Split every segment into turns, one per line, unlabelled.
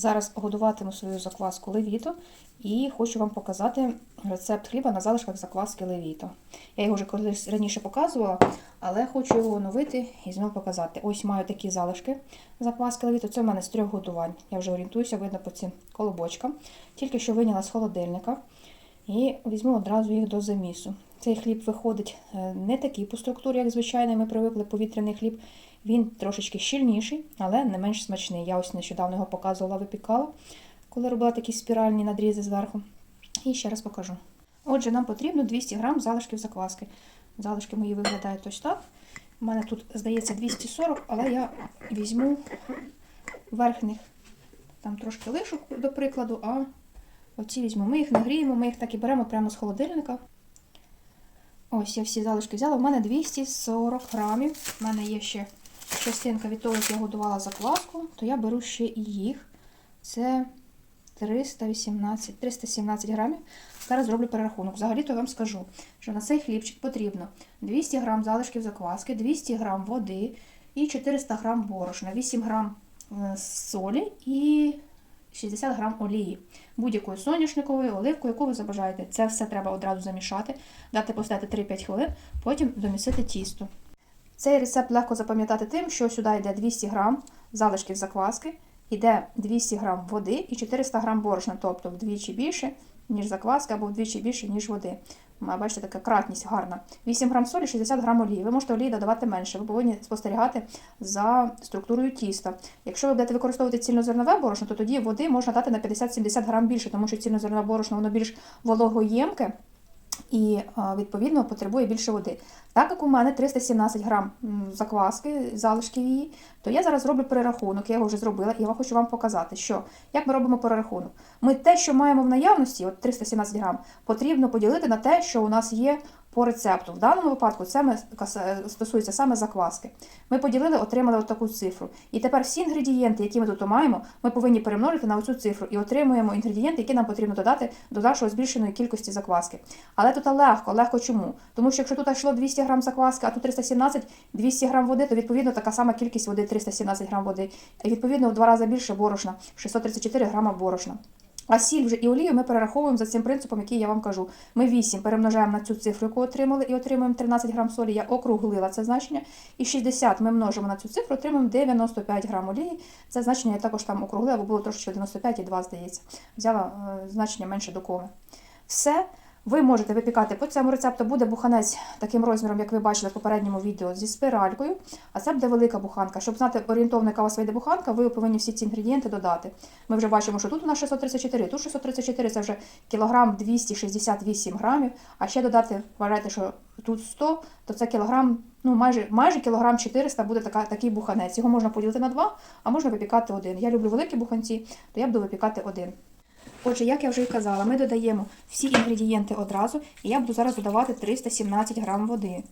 Зараз годуватиму свою закваску левіто і хочу вам показати рецепт хліба на залишках закваски левіто. Я його вже колись раніше показувала, але хочу його оновити і знову показати. Ось маю такі залишки закваски левіто. Це в мене з трьох годувань. Я вже орієнтуюся, видно по цим колобочкам. Тільки що виняла з холодильника і візьму одразу їх до замісу. Цей хліб виходить е, не такий по структурі, як звичайний, ми привикли повітряний хліб. Він трошечки щільніший, але не менш смачний. Я ось нещодавно його показувала, випікала, коли робила такі спіральні надрізи зверху. І ще раз покажу. Отже, нам потрібно 200 грам залишків закваски. Залишки мої виглядають ось так. У мене тут, здається, 240, але я візьму верхніх, там трошки лишу, до прикладу, а оці візьму. Ми їх нагріємо, ми їх так і беремо прямо з холодильника. Ось я всі залишки взяла. У мене 240 грамів. У мене є ще частинка від того, як я годувала закваску, то я беру ще і їх. Це 318, 317 грамів. Зараз зроблю перерахунок. Взагалі-то я вам скажу, що на цей хлібчик потрібно 200 грам залишків закваски, 200 грам води і 400 грам борошна, 8 грам е, солі і 60 грам олії. Будь-якою соняшниковою, оливкою, яку ви забажаєте. Це все треба одразу замішати, дати поставити 3-5 хвилин, потім домісити тісто. Цей рецепт легко запам'ятати тим, що сюди йде 200 грам залишків закваски, йде 200 грам води і 400 грам борошна, тобто вдвічі більше, ніж закваска, або вдвічі більше, ніж води. Бачите, така кратність гарна. 8 грам солі, 60 грам олії. Ви можете олії додавати менше. Ви повинні спостерігати за структурою тіста. Якщо ви будете використовувати цільнозернове борошно, то тоді води можна дати на 50-70 грам більше, тому що цільнозернове борошно воно більш вологоємке і відповідно потребує більше води. Так як у мене 317 грам закваски, залишки її, то я зараз зроблю перерахунок. Я його вже зробила, і я хочу вам показати, що як ми робимо перерахунок. Ми те, що маємо в наявності, от 317 грам, потрібно поділити на те, що у нас є по рецепту. В даному випадку це ми- стосується саме закваски. Ми поділили, отримали от таку цифру. І тепер всі інгредієнти, які ми тут маємо, ми повинні перемножити на оцю цифру і отримуємо інгредієнти, які нам потрібно додати до нашої збільшеної кількості закваски. Але тут легко, легко чому? Тому що якщо тут йшло 200 грам закваски, а тут 317, 200 грам води, то відповідно така сама кількість води 317 грам води. І відповідно в два рази більше борошна, 634 грама борошна. А сіль вже і олію ми перераховуємо за цим принципом, який я вам кажу. Ми 8 перемножаємо на цю цифру, яку отримали, і отримуємо 13 грам солі. Я округлила це значення. І 60 ми множимо на цю цифру, отримуємо 95 грам олії. Це значення я також там округлила, бо було трошки 95,2, здається. Взяла е, значення менше до коми. Все. Ви можете випікати по цьому рецепту. Буде буханець таким розміром, як ви бачили в попередньому відео, зі спиралькою. А це буде велика буханка. Щоб знати орієнтовно, яка у вас вийде буханка, ви повинні всі ці інгредієнти додати. Ми вже бачимо, що тут у нас 634, тут 634 це вже кілограм 268 грамів. А ще додати, вважайте, що тут 100, то це кілограм, ну майже, майже кілограм 400 буде така, такий буханець. Його можна поділити на два, а можна випікати один. Я люблю великі буханці, то я буду випікати один. Отже, як я вже і казала, ми додаємо всі інгредієнти одразу, і я буду зараз додавати 317 грам води.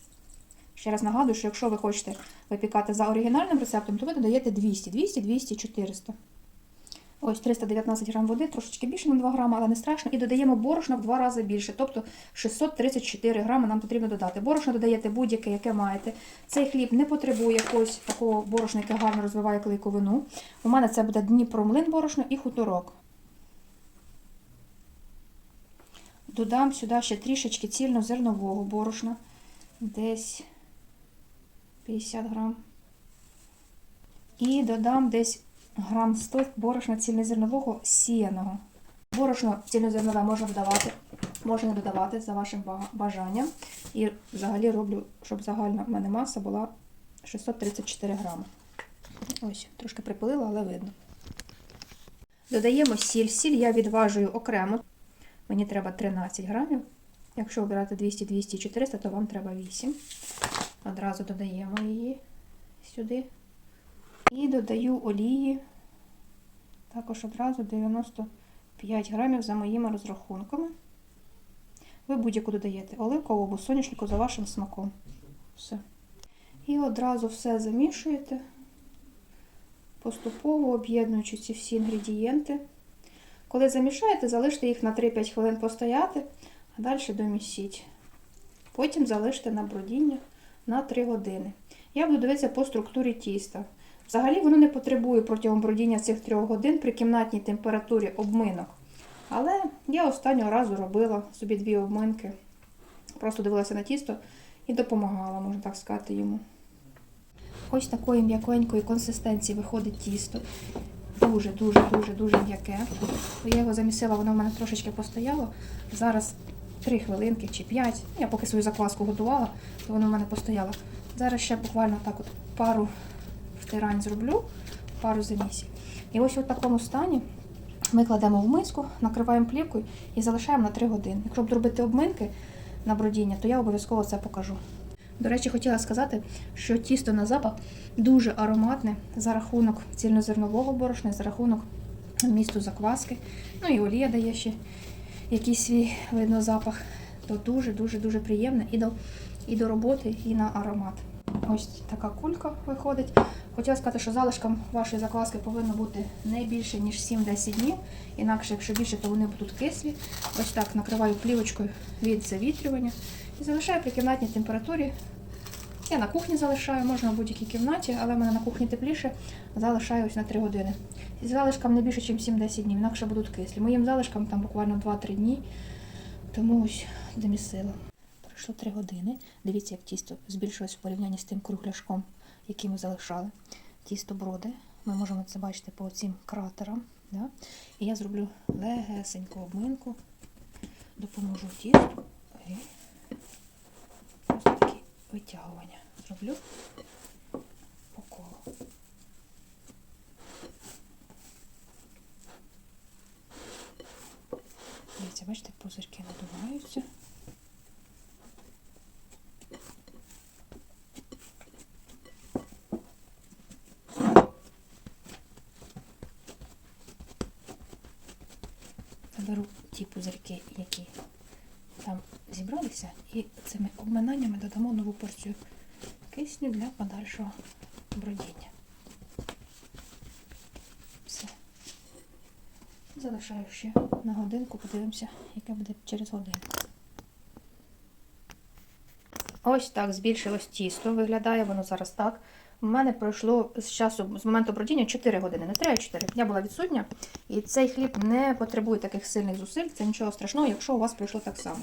Ще раз нагадую, що якщо ви хочете випікати за оригінальним рецептом, то ви додаєте 200, 200, 200, 400. Ось 319 грам води, трошечки більше на 2 грами, але не страшно. І додаємо борошна в два рази більше, тобто 634 грами нам потрібно додати. Борошно додаєте будь-яке, яке маєте. Цей хліб не потребує якогось такого борошна, яке гарно розвиває клейковину. У мене це буде Дніпромлин борошно і хуторок. Додам сюди ще трішечки цільнозернового борошна. Десь 50 грам. І додам десь грам 100 борошна цільнозернового сіяного. Борошно цільнозернове можна додавати, можна додавати за вашим бажанням. І взагалі роблю, щоб загальна в мене маса була 634 грами. Ось, трошки припилила, але видно. Додаємо сіль. Сіль я відважую окремо. Мені треба 13 грамів. Якщо обирати 200, 200, 400, то вам треба 8. Одразу додаємо її сюди. І додаю олії. Також одразу 95 грамів за моїми розрахунками. Ви будь-яку додаєте оливкову або соняшнику за вашим смаком. Все. І одразу все замішуєте, поступово об'єднуючи ці всі інгредієнти. Коли замішаєте, залиште їх на 3-5 хвилин постояти, а далі домісіть. Потім залиште на бродіння на 3 години. Я буду дивитися по структурі тіста. Взагалі воно не потребує протягом бродіння цих трьох годин при кімнатній температурі обминок. Але я останнього разу робила собі дві обминки. Просто дивилася на тісто і допомагала, можна так сказати, йому. Ось такої м'якенької консистенції виходить тісто. Дуже, дуже, дуже, дуже м'яке. Я його замісила, воно в мене трошечки постояло. Зараз 3 хвилинки чи 5. Я поки свою закваску готувала, то воно в мене постояло. Зараз ще буквально так от пару втирань зроблю, пару замісів. І ось у такому стані ми кладемо в миску, накриваємо плівкою і залишаємо на 3 години. Якщо б робити обминки на бродіння, то я обов'язково це покажу. До речі, хотіла сказати, що тісто на запах дуже ароматне за рахунок цільнозернового борошна, за рахунок місту закваски. Ну і олія дає ще якийсь свій видно запах. То дуже-дуже-дуже приємне і до, і до роботи, і на аромат. Ось така кулька виходить. Хотіла сказати, що залишком вашої закваски повинно бути не більше, ніж 7-10 днів. Інакше, якщо більше, то вони будуть кислі. Ось так накриваю плівочкою від завітрювання і залишаю при кімнатній температурі. Я на кухні залишаю, можна в будь-якій кімнаті, але в мене на кухні тепліше, залишаю ось на 3 години. І залишкам не більше, ніж 7-10 днів, інакше будуть кислі. Моїм залишкам там буквально 2-3 дні, тому ось домісила. Пройшло 3 години. Дивіться, як тісто збільшилось в порівнянні з тим кругляшком, який ми залишали. Тісто броде. Ми можемо це бачити по цим кратерам. Да? І я зроблю легесеньку обминку, допоможу тісту. Такі витягування зроблю по колу. Дивіться, бачите, пузирки надуваються. Беру ті пузирки, які там зібралися, і цими обминаннями додамо нову порцію кисню для подальшого бродіння. Все. Залишаю ще на годинку, подивимося, яке буде через годину. Ось так збільшилось тісто. Виглядає воно зараз так. У мене пройшло з часу, з моменту бродіння 4 години, не 3, а 4. Я була відсутня, і цей хліб не потребує таких сильних зусиль. Це нічого страшного, якщо у вас пройшло так само.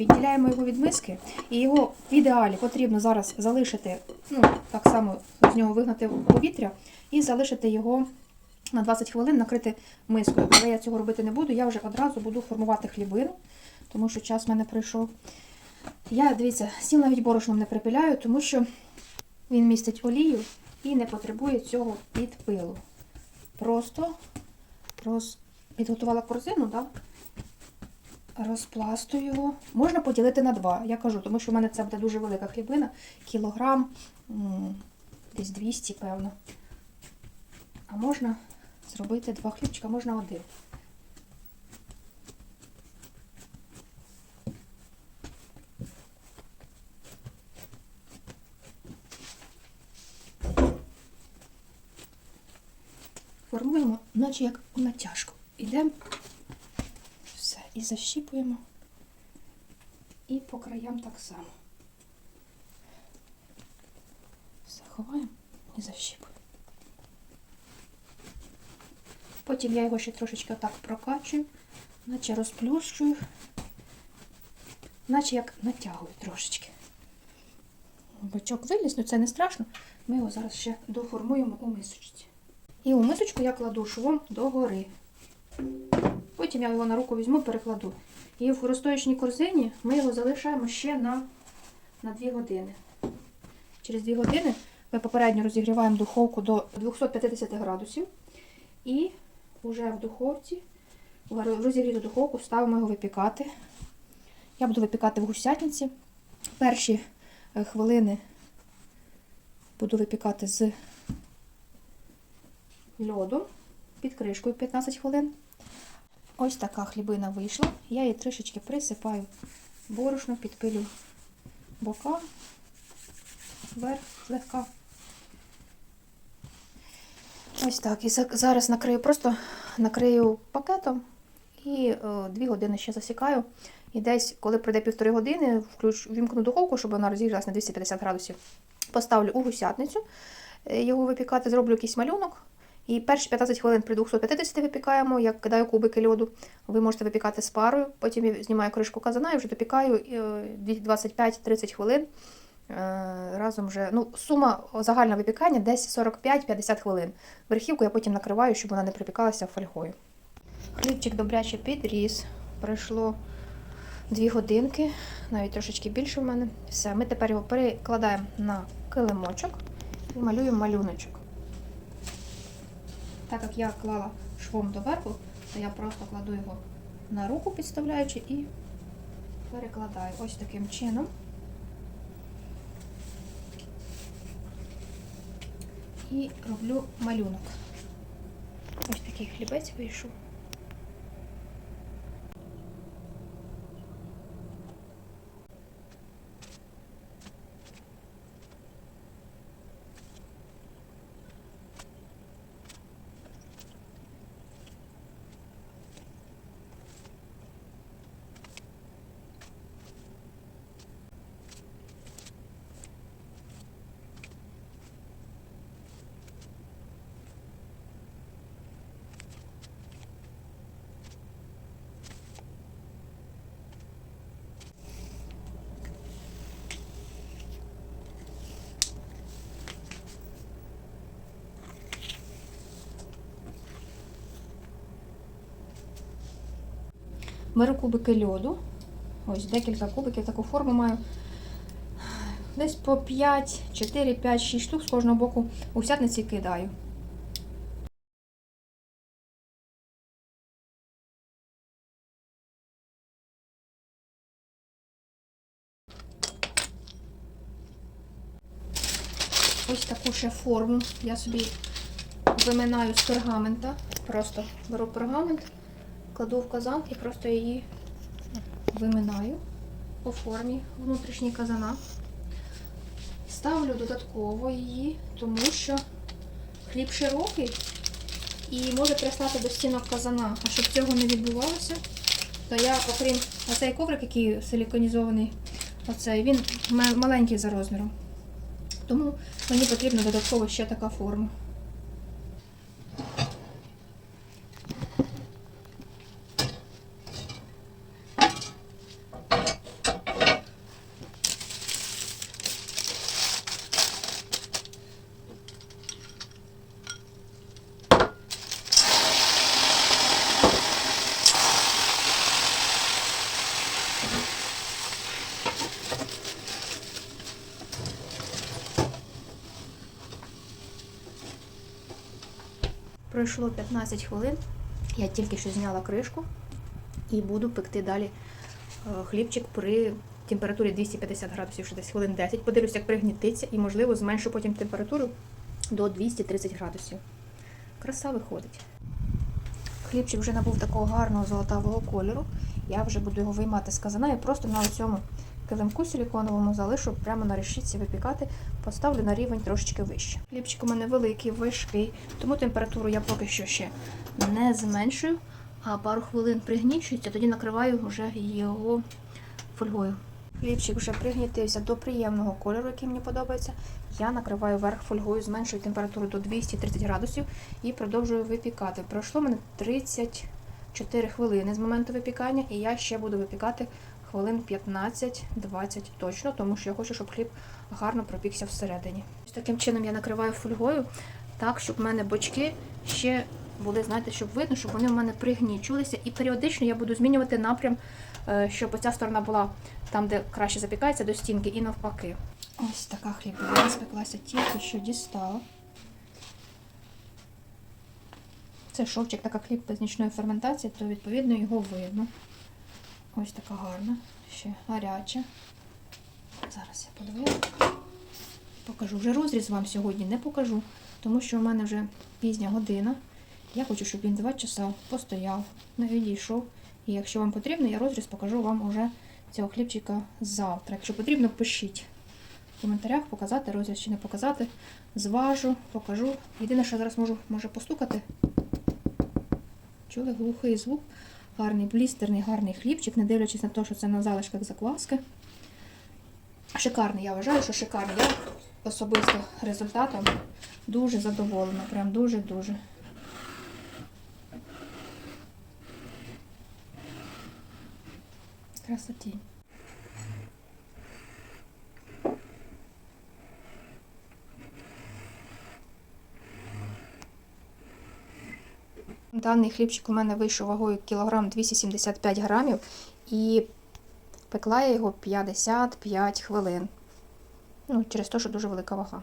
Відділяємо його від миски, і його в ідеалі потрібно зараз залишити, ну, так само з нього вигнати повітря і залишити його на 20 хвилин, накрити мискою. Але я цього робити не буду, я вже одразу буду формувати хлібину, тому що час в мене пройшов. Я, дивіться, сіл навіть борошном не припиляю, тому що він містить олію і не потребує цього підпилу. Просто роз... підготувала корзину, да? Розпластую його. Можна поділити на два, я кажу, тому що в мене це буде дуже велика хлібина, кілограм, десь 200, певно. А можна зробити два хлібчика, можна один. формуємо, наче як натяжку. Ідемо, і защіпуємо. І по краям так само. Все ховаємо і защіпуємо. Потім я його ще трошечки отак прокачую, наче розплющую, наче як натягую трошечки. Бочок виліз, ну це не страшно. Ми його зараз ще доформуємо у мисочці. І у мисочку я кладу швом догори. Потім я його на руку візьму, перекладу. І в розстоячній корзині ми його залишаємо ще на, на 2 години. Через 2 години ми попередньо розігріваємо духовку до 250 градусів. І вже в духовці, в розігріту духовку ставимо його випікати. Я буду випікати в гусятниці. Перші е, хвилини буду випікати з льоду під кришкою 15 хвилин. Ось така хлібина вийшла. Я її трішечки присипаю борошно, підпилю бока, вверх злегка. Ось так. І зараз накрию, просто накрию пакетом і о, 2 години ще засікаю. І десь, коли пройде півтори години, включу, вімкну духовку, щоб вона розігрілася на 250 градусів. Поставлю у гусятницю. е, його випікати, зроблю якийсь малюнок. І перші 15 хвилин при 250 випікаємо, я кидаю кубики льоду. Ви можете випікати з парою, потім я знімаю кришку казана і вже допікаю е, 25-30 хвилин. Е, Разом вже, ну, сума загального випікання десь 45-50 хвилин. Верхівку я потім накриваю, щоб вона не припікалася фольгою. Хлібчик добряче підріс. Пройшло 2 годинки, навіть трошечки більше в мене. Все, ми тепер його перекладаємо на килимочок і малюємо малюночок. Так як я клала швом доверху, то я просто кладу його на руку, підставляючи, і перекладаю ось таким чином. І роблю малюнок. Ось такий хлібець вийшов. Беру кубики льоду. Ось декілька кубиків, таку форму маю. Десь по 5, 4, 5, 6 штук з кожного боку у сятниці кидаю. Ось таку ще форму я собі виминаю з пергамента. Просто беру пергамент, кладу в казан і просто її виминаю по формі внутрішній казана. Ставлю додатково її, тому що хліб широкий і може пристати до стінок казана. А щоб цього не відбувалося, то я, окрім оцей коврик, який силіконізований, оцей, він маленький за розміром. Тому мені потрібна додатково ще така форма. Пройшло 15 хвилин. Я тільки що зняла кришку і буду пекти далі е, хлібчик при температурі 250 градусів, ще десь хвилин 10. Подивлюся, як пригнітиться, і, можливо, зменшу потім температуру до 230 градусів. Краса виходить. Хлібчик вже набув такого гарного золотавого кольору. Я вже буду його виймати з казана і просто на цьому килимку силіконовому залишу прямо на решітці випікати, поставлю на рівень трошечки вище. Хлібчик у мене великий, важкий, тому температуру я поки що ще не зменшую, а пару хвилин пригнічується, тоді накриваю вже його фольгою. Хлібчик вже пригнітився до приємного кольору, який мені подобається. Я накриваю верх фольгою, зменшую температуру до 230 градусів і продовжую випікати. Пройшло мене 34 хвилини з моменту випікання, і я ще буду випікати хвилин 15-20 точно, тому що я хочу, щоб хліб гарно пропікся всередині. Ось таким чином я накриваю фольгою, так, щоб в мене бочки ще були, знаєте, щоб видно, щоб вони в мене пригнічувалися. І періодично я буду змінювати напрям, е, щоб оця сторона була там, де краще запікається, до стінки, і навпаки. Ось така хлібина спеклася, тільки що дістала. Це шовчик, така хліб без нічної ферментації, то відповідно його видно. Ось така гарна, ще гаряча. Зараз я подивлюся. Покажу. Вже розріз вам сьогодні не покажу, тому що у мене вже пізня година. Я хочу, щоб він 2 часа постояв, не відійшов. І якщо вам потрібно, я розріз покажу вам уже цього хлібчика завтра. Якщо потрібно, пишіть в коментарях, показати розріз чи не показати. Зважу, покажу. Єдине, що зараз можу може постукати. Чули глухий звук. Гарний блістерний, гарний хлібчик, не дивлячись на те, що це на залишках закваски. Шикарний, я вважаю, що шикарний. Я особисто результатом Дуже задоволена, прям дуже-дуже. Красоті. Даний хлібчик у мене вийшов вагою кілограм 275 грамів і пекла я його 55 хвилин. Ну, через те, що дуже велика вага.